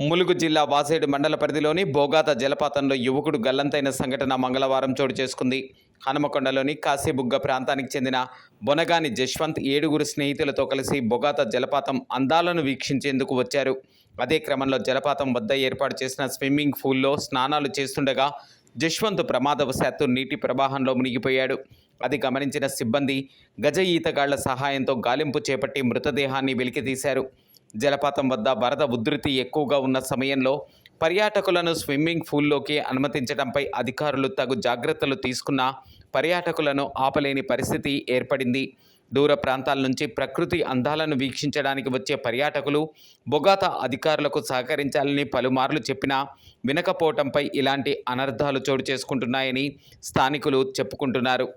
ములుగు జిల్లా వాసేడు మండల పరిధిలోని బోగాత జలపాతంలో యువకుడు గల్లంతైన సంఘటన మంగళవారం చోటు చేసుకుంది. హనుమకొండలోని కాశీబుగ్గ ప్రాంతానికి చెందిన బొనగాని జశ్వంత్ ఏడుగురు స్నేహితులతో కలిసి బొగాత జలపాతం అందాలను వీక్షించేందుకు వచ్చారు. అదే క్రమంలో జలపాతం వద్ద ఏర్పాటు చేసిన స్విమ్మింగ్ పూల్లో స్నానాలు చేస్తుండగా జశ్వంత్ ప్రమాదవశాత్తు నీటి ప్రవాహంలో మునిగిపోయాడు. అది గమనించిన సిబ్బంది గజ ఈతగాళ్ళ సహాయంతో గాలింపు చేపట్టి మృతదేహాన్ని వెలికితీశారు. జలపాతం వద్ద వరద ఉధృతి ఎక్కువగా ఉన్న సమయంలో పర్యాటకులను స్విమ్మింగ్ పూల్లోకి అనుమతించడంపై అధికారులు తగు జాగ్రత్తలు తీసుకున్నా పర్యాటకులను ఆపలేని పరిస్థితి ఏర్పడింది. దూర ప్రాంతాల నుంచి ప్రకృతి అందాలను వీక్షించడానికి వచ్చే పర్యాటకులు బొగాత అధికారులకు సహకరించాలని పలుమార్లు చెప్పినా వినకపోవటంపై ఇలాంటి అనర్థాలు చోటు చేసుకుంటున్నాయని స్థానికులు చెప్పుకుంటున్నారు.